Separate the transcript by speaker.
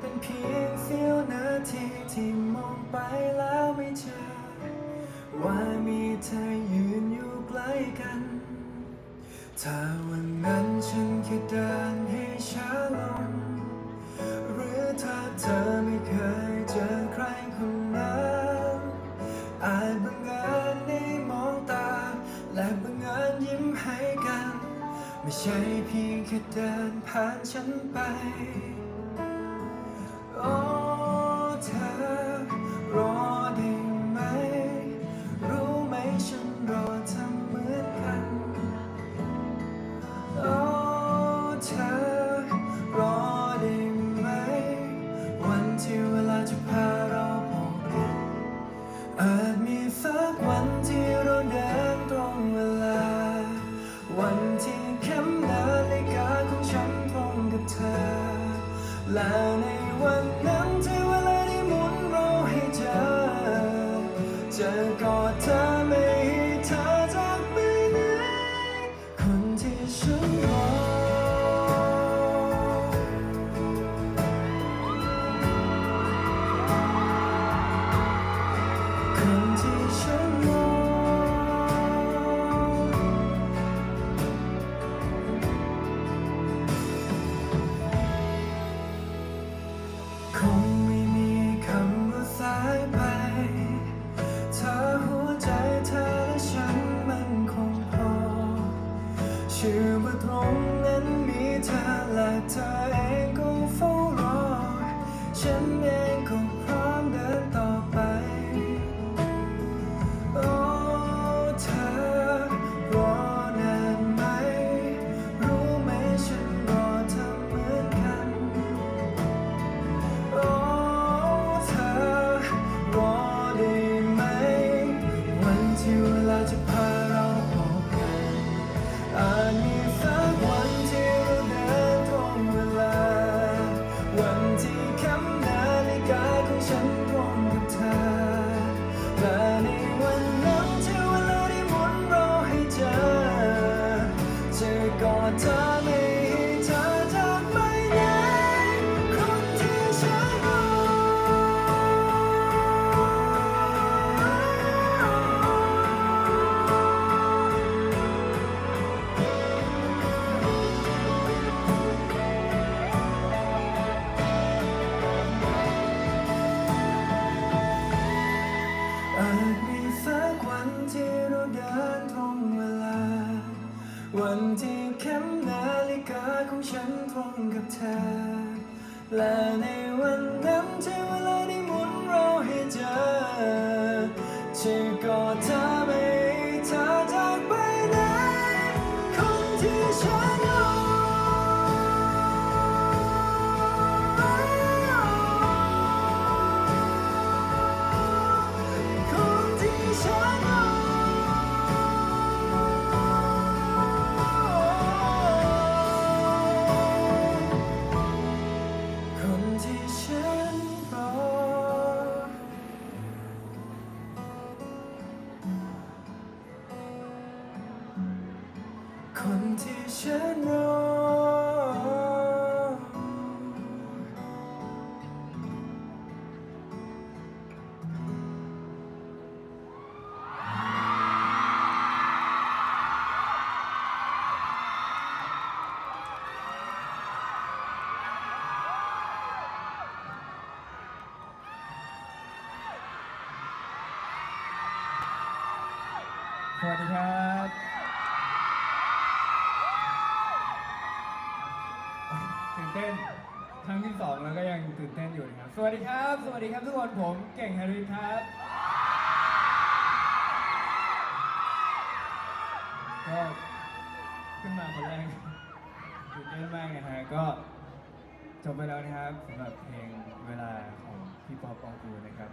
Speaker 1: เป็นเพียงเสี้ยวนาทีที่มองไปแล้วไม่เจอ ว่ามีเธอยืนอยู่ใกล้กัน ถ้าวันนั้นฉันแค่เดินให้ช้าลง หรือถ้าเธอไม่เคยเจอใครคนนั้นอาจบังเอิญได้มองตา และบังเอิญยิ้มให้กัน ไม่ใช่เพียงแค่เดินผ่านฉันไป แล้วใน วันที่เข็มนาฬิกาของฉันตรงกับเธอ และในวันนั้นที่เวลาได้หมุนเราให้เจอจะกอดเธอไม่ให้เธอจากไปไหนคนที่ฉัน คนที่ฉันรอ
Speaker 2: สวัสดีครับ เต้นครั้งที่สองแล้วก็ยังตื่นเต้นอยู่นะครับ สวัสดีครับ สวัสดีครับทุกคนผมเก่งฮาริสครับ ก็ขึ้นมาคนแรกตื่นเต้นมากนะฮะก็จบไปแล้วนะครับสำหรับเพลงเวลาของพี่ปอปปองกูลนะครับ